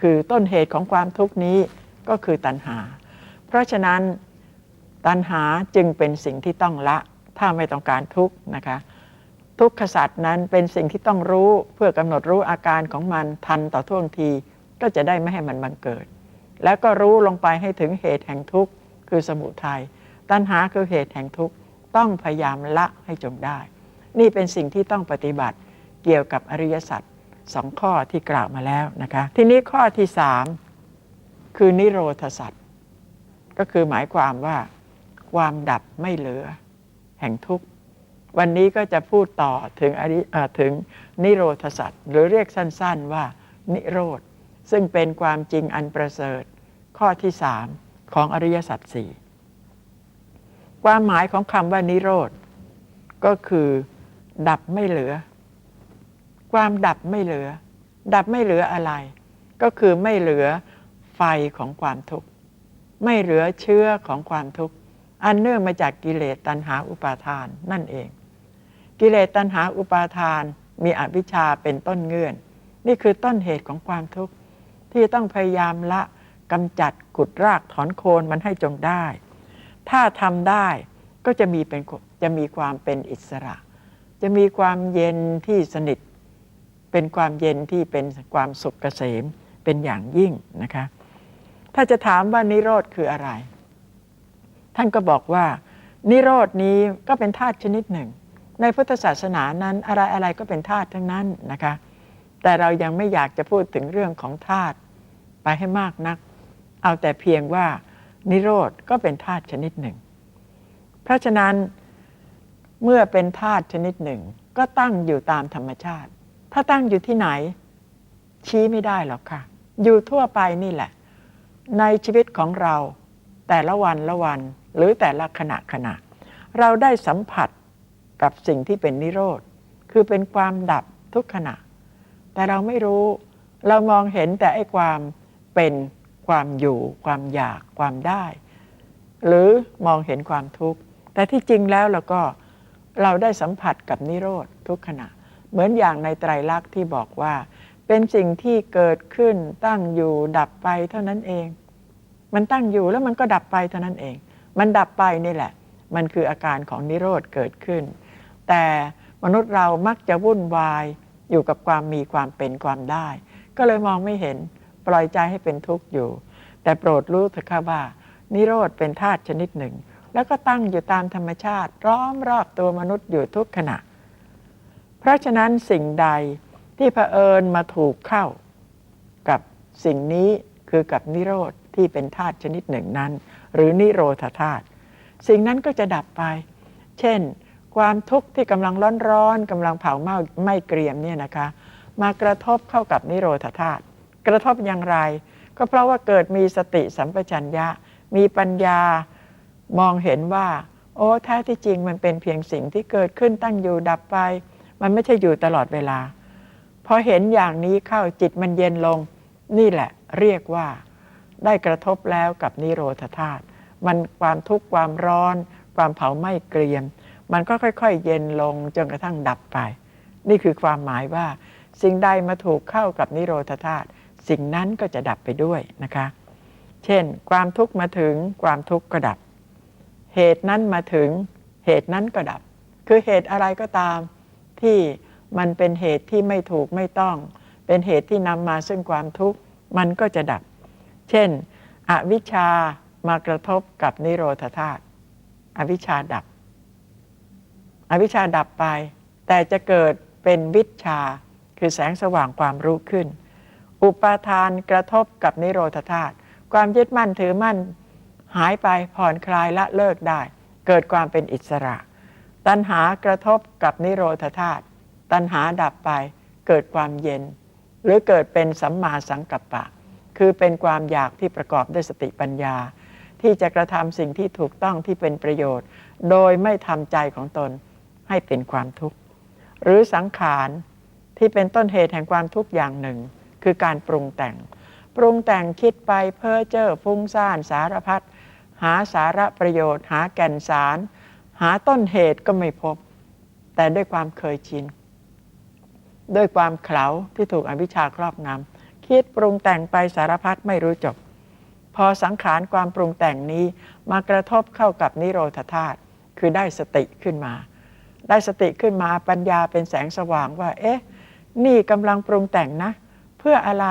คือต้นเหตุของความทุกข์นี้ก็คือตัณหา เพราะฉะนั้นตัณหาจึงเป็นสิ่งที่ต้องละถ้าไม่ต้องการทุกข์นะคะทุกขสัตว์นั้นเป็นสิ่งที่ต้องรู้เพื่อกำหนดรู้อาการของมันทันต่อท่วงที ก็จะได้ไม่ให้มันบังเกิด แล้วก็รู้ลงไปให้ถึงเหตุแห่งทุกข์คือสมุทัยตัณหาคือเหตุแห่งทุกข์ต้องพยายามละให้จงได้ นี่เป็นสิ่งที่ต้องปฏิบัติเกี่ยวกับอริยสัจ สองข้อที่กล่าวมาแล้วนะคะทีนี้ข้อที่สามคือนิโรธสัจก็คือหมายความว่าความดับไม่เหลือ แห่งทุกข์ วันนี้ก็จะพูดต่อถึงอริถึงนิโรธสัจหรือเรียกสั้น ๆว่านิโรธ ซึ่งเป็นความจริงอันประเสริฐ ข้อที่สามของอริยสัจสี่ความหมายของคำว่านิโรธ ก็คือ ดับไม่เหลือ ความดับไม่เหลือ ดับไม่เหลืออะไร ก็คือไม่เหลือไฟของความทุกข์ ไม่เหลือเชื้อของความทุกข์ อันเนื่องมาจากกิเลสตัณหาอุปาทานนั่นเอง กิเลสตัณหาอุปาทาน มีอวิชชาเป็นต้นเงื่อน นี่คือต้นเหตุของความทุกข์ ที่ต้องพยายามละกำจัดขุดรากถอนโคนมันให้จงได้ ถ้าทำได้ก็จะมีเป็นจะมีความเป็นอิสระ จะมีความเย็นที่สนิท เป็นความเย็นที่เป็นความสุขเกษมเป็นอย่างยิ่งนะคะ ถ้าจะถามว่านิโรธคืออะไร ท่านก็บอกว่า นิโรดนี้ก็เป็นธาตุชนิดหนึ่ง ในพุทธศาสนานั้นอะไรอะไรก็เป็นธาตุทั้งนั้นนะคะ แต่เรายังไม่อยากจะพูดถึงเรื่องของธาตุไปให้มากนัก เอาแต่เพียงว่านิโรธก็เป็นธาตุชนิดหนึ่ง เพราะฉะนั้นเมื่อเป็นธาตุชนิดหนึ่ง ก็ตั้งอยู่ตามธรรมชาติ ถ้าตั้งอยู่ที่ไหน ชี้ไม่ได้หรอกค่ะ อยู่ทั่วไปนี่แหละ ในชีวิตของเรา แต่ละวันละวัน หรือแต่ละขณะขณะ เราได้สัมผัสกับสิ่งที่เป็นนิโรธ คือเป็นความดับทุกขณะ แต่เราไม่รู้ เรามองเห็นแต่ไอ้ความเป็นความอยู่ ความอยากความได้ หรือมองเห็นความทุกข์ แต่ที่จริงแล้วเราก็เราได้สัมผัสกับนิโรธทุกขณะ เหมือนอย่างในไตรลักษณ์ที่บอกว่า เป็นสิ่งที่เกิดขึ้นตั้งอยู่ดับไปเท่านั้นเอง มันตั้งอยู่แล้วมันก็ดับไปเท่านั้นเอง มันดับไปนี่แหละ มันคืออาการของนิโรธเกิดขึ้น แต่มนุษย์เรามักจะวุ่นวายอยู่กับความมีความเป็นความได้ ก็เลยมองไม่เห็นปล่อยใจให้เป็นทุกข์อยู่ แต่โปรดรู้เถอะค่ะว่า นิโรธเป็นธาตุชนิดหนึ่ง แล้วก็ตั้งอยู่ตามธรรมชาติ ร้อมรอบตัวมนุษย์อยู่ทุกขณะ เพราะฉะนั้นสิ่งใดที่เผอิญมาถูกเข้า กับสิ่งนี้คือกับนิโรธที่เป็นธาตุชนิดหนึ่งนั้น หรือนิโรธาธาตุสิ่งนั้นก็จะดับไป เช่น ความทุกข์ที่กำลังร้อนๆกำลังเผาไหม้ไม่เกรียมเนี่ยนะคะ มากระทบเข้ากับนิโรธาธาตุกระทบอย่างไร ก็เพราะว่าเกิดมีสติสัมปชัญญะ มีปัญญามองเห็นว่า โอ้แท้ที่จริงมันเป็นเพียงสิ่งที่เกิดขึ้นตั้งอยู่ดับไป มันไม่ใช่อยู่ตลอดเวลา พอเห็นอย่างนี้เข้าจิตมันเย็นลง นี่แหละเรียกว่าได้กระทบแล้วกับนิโรธาธาตุมันความทุกข์ความร้อน ความเผาไหม้เกรียม มันก็ค่อย ๆ เย็นลงจนกระทั่งดับไป นี่คือความหมายว่า สิ่งใดมาถูกเข้ากับนิโรธาธาตุสิ่งนั้นก็จะดับไปด้วยนะคะ เช่น ความทุกข์มาถึงความทุกข์ก็ดับ เหตุนั้นมาถึงเหตุนั้นก็ดับ คือเหตุอะไรก็ตาม ที่มันเป็นเหตุที่ไม่ถูกไม่ต้อง เป็นเหตุที่นำมาซึ่งความทุกข์มันก็จะดับ เช่น อวิชชามากระทบกับนิโรธาธาตุอวิชชาดับ อวิชชาดับไป แต่จะเกิดเป็นวิชาคือแสงสว่างความรู้ขึ้น อุปาทานกระทบกับนิโรธาธาตุความยึดมั่นถือมั่นหายไปผ่อนคลายละเลิกได้ เกิดความเป็นอิสระ ตัณหากระทบกับนิโรธาธาตุตัณหาดับไปเกิดความเย็น หรือเกิดเป็นสัมมาสังกัปปะ คือเป็นความอยากที่ประกอบด้วยสติปัญญา ที่จะกระทำสิ่งที่ถูกต้องที่เป็นประโยชน์ โดยไม่ทำใจของตนให้เป็นความทุกข์ หรือสังขารที่เป็นต้นเหตุแห่งความทุกข์อย่างหนึ่ง คือการปรุงแต่ง ปรุงแต่งคิดไปเพ้อเจ้อฟุ้งซ่านสารพัดหาสาระประโยชน์ หาแก่นสาร หาต้นเหตุก็ไม่พบ แต่ด้วยความเคยชิน ด้วยความเขลาที่ถูกอวิชชาครอบงำคิดปรุงแต่งไปสารพัดไม่รู้จบ พอสังขารความปรุงแต่งนี้มากระทบเข้ากับนิโรธาธาตุคือได้สติขึ้นมา ได้สติขึ้นมาปัญญาเป็นแสงสว่างว่า เอ๊ะ นี่กำลังปรุงแต่งนะ เพื่ออะไร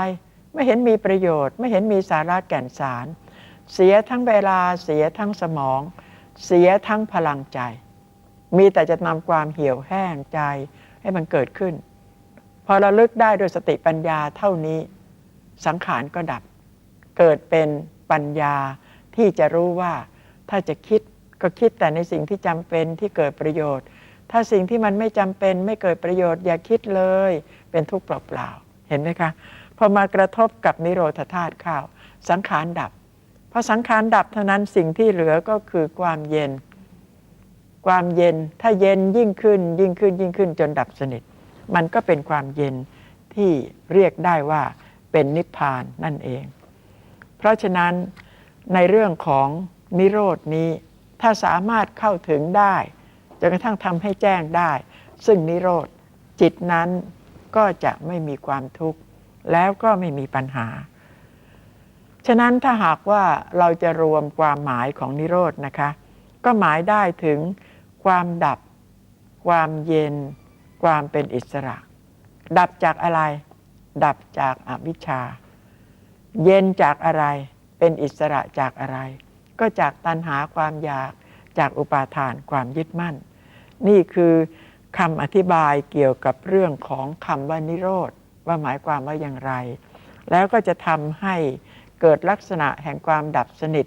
ไม่เห็นมีประโยชน์ ไม่เห็นมีสาระแก่นสาร เสียทั้งเวลาเสียทั้งสมอง เสียทั้งพลังใจ มีแต่จะนำความเหี่ยวแห้งใจให้มันเกิดขึ้น พอเราลึกได้โดยสติปัญญาเท่านี้สังขารก็ดับ เกิดเป็นปัญญาที่จะรู้ว่าถ้าจะคิดก็คิดแต่ในสิ่งที่จำเป็นที่เกิดประโยชน์ ถ้าสิ่งที่มันไม่จำเป็นไม่เกิดประโยชน์ อย่าคิดเลย เป็นทุกข์เปล่าๆเห็นไหมคะพอมากระทบกับนิโรธธาตุข้าว สังขารดับ อสังขารดับเท่านั้นสิ่งที่เหลือก็คือความเย็น ความเย็นถ้าเย็นยิ่งขึ้นยิ่งขึ้นยิ่งขึ้นจนดับสนิท มันก็เป็นความเย็นที่เรียกได้ว่าเป็นนิพพานนั่นเอง เพราะฉะนั้นในเรื่องของนิโรดนี้ ถ้าสามารถเข้าถึงได้จนกระทั่งทำให้แจ้งได้ ซึ่งนิโรธจิตนั้นก็จะไม่มีความทุกข์แล้วก็ไม่มีปัญหา ฉะนั้นถ้าหากว่าเราจะรวมความหมายของนิโรธนะคะ ก็หมายได้ถึงความดับ ความเย็น ความเป็นอิสระ ดับจากอะไร ดับจากอวิชชา เย็นจากอะไรเป็นอิสระจากอะไร ก็จากตัณหาความอยากจากอุปาทานความยึดมั่น นี่คือคำอธิบายเกี่ยวกับเรื่องของคำว่านิโรธว่าหมายความว่าอย่างไร แล้วก็จะทำให้ เกิดลักษณะแห่งความดับสนิท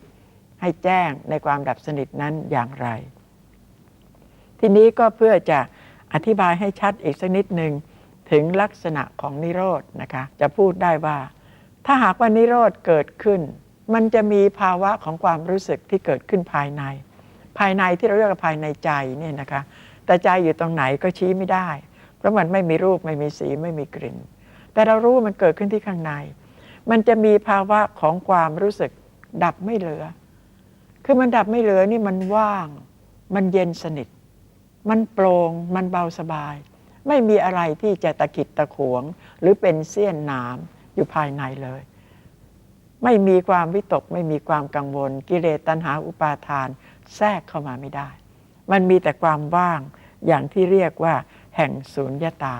ให้แจ้งในความดับสนิทนั้นอย่างไร ทีนี้ก็เพื่อจะอธิบายให้ชัดอีกสักนิดหนึ่งถึงลักษณะของนิโรธนะคะจะพูดได้ว่า ถ้าหากว่านิโรธเกิดขึ้น มันจะมีภาวะของความรู้สึกที่เกิดขึ้นภายใน ภายในที่เราเรียกว่าภายในใจเนี่ยนะคะแต่ใจอยู่ตรงไหนก็ชี้ไม่ได้ เพราะมันไม่มีรูปไม่มีสีไม่มีกลิ่น แต่เรารู้มันเกิดขึ้นที่ข้างใน มันจะมีภาวะของความรู้สึกดับไม่เหลือ คือมันดับไม่เหลือนี่มันว่าง มันเย็นสนิท มันโปร่ง มันเบาสบาย ไม่มีอะไรที่จะตะกิดตะขวง หรือเป็นเสี้ยนหนามอยู่ภายในเลย ไม่มีความวิตก ไม่มีความกังวล กิเลสตัณหาอุปาทาน แทรกเข้ามาไม่ได้ มันมีแต่ความว่างอย่างที่เรียกว่า แห่งศูนยตา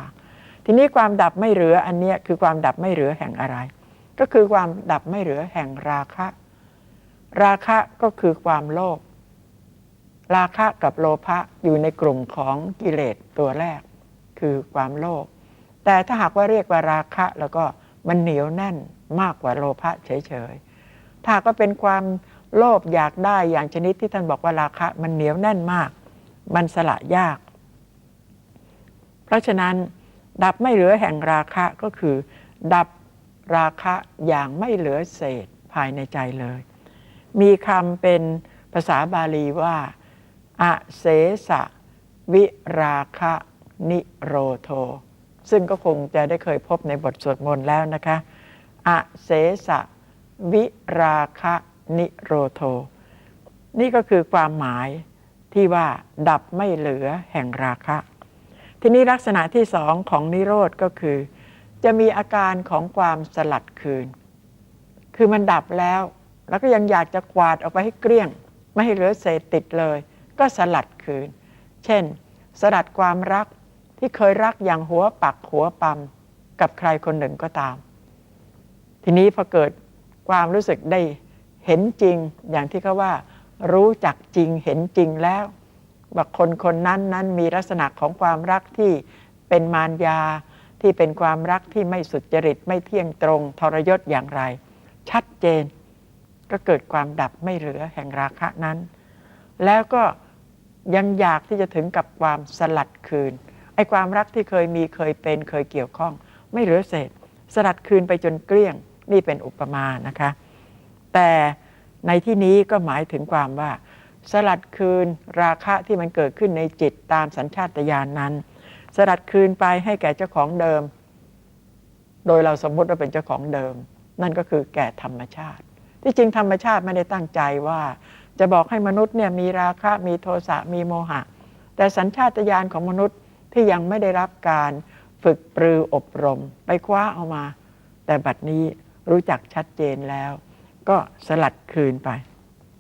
ทีนี้ความดับไม่เหลืออันนี้คือความดับไม่เหลือแห่งอะไร ก็คือความดับไม่เหลือแห่งราคะ ราคะก็คือความโลภราคะกับโลภะอยู่ในกลุ่มของกิเลสตัวแรก คือความโลภแต่ถ้าหากว่าเรียกว่าราคะแล้วก็มันเหนียวแน่นมากกว่าโลภะเฉยๆ ถ้าก็เป็นความโลภอยากได้อย่างชนิดที่ท่านบอกว่าราคะมันเหนียวแน่นมาก มันสละยาก เพราะฉะนั้นดับไม่เหลือแห่งราคะก็คือ ดับ ราคะอย่างไม่เหลือเศษภายในใจเลย มีคำเป็นภาษาบาลีว่าอเสสะวิราคะนิโรโท ซึ่งก็คงจะได้เคยพบในบทสวดมนต์แล้วนะคะอเสสะวิราคะนิโรโท นี่ก็คือความหมายที่ว่าดับไม่เหลือแห่งราคะ ทีนี้ลักษณะที่สองของนิโรธก็คือ จะมีอาการของความสลัดคืน คือมันดับแล้ว แล้วก็ยังอยากจะกวาดออกไปให้เกลี้ยง ไม่ให้เหลือเศษติดเลย ก็สลัดคืน เช่น สลัดความรักที่เคยรักอย่างหัวปักหัวปั๊มกับใครคนหนึ่งก็ตาม ทีนี้พอเกิดความรู้สึกได้เห็นจริงอย่างที่เขาว่า รู้จักจริงเห็นจริงแล้วว่าคนคนนั้นนั้นมีลักษณะของความรักที่เป็นมารยา ที่เป็นความรักที่ไม่สุจริตไม่เที่ยงตรงทรยศอย่างไร ชัดเจนก็เกิดความดับไม่เหลือแห่งราคะนั้น แล้วก็ยังอยากที่จะถึงกับความสลัดคืนไอ้ความรักที่เคยมีเคยเป็นเคยเกี่ยวข้อง ไม่เหลือเศษ สลัดคืนไปจนเกลี้ยง นี่เป็นอุปมานะคะ แต่ในที่นี้ก็หมายถึงความว่า สลัดคืนราคะที่มันเกิดขึ้นในจิตตามสัญชาตญาณนนั้น สลัดคืนไปให้แก่เจ้าของเดิม โดยเราสมมติว่าเป็นเจ้าของเดิม นั่นก็คือแก่ธรรมชาติ ที่จริงธรรมชาติไม่ได้ตั้งใจว่า จะบอกให้มนุษย์เนี่ยมีราคะมีโทสะมีโมหะ แต่สัญชาตญาณของมนุษย์ที่ยังไม่ได้รับการฝึกปรืออบรม ไปคว้าเอามา แต่บัดนี้รู้จักชัดเจนแล้ว ก็สลัดคืนไป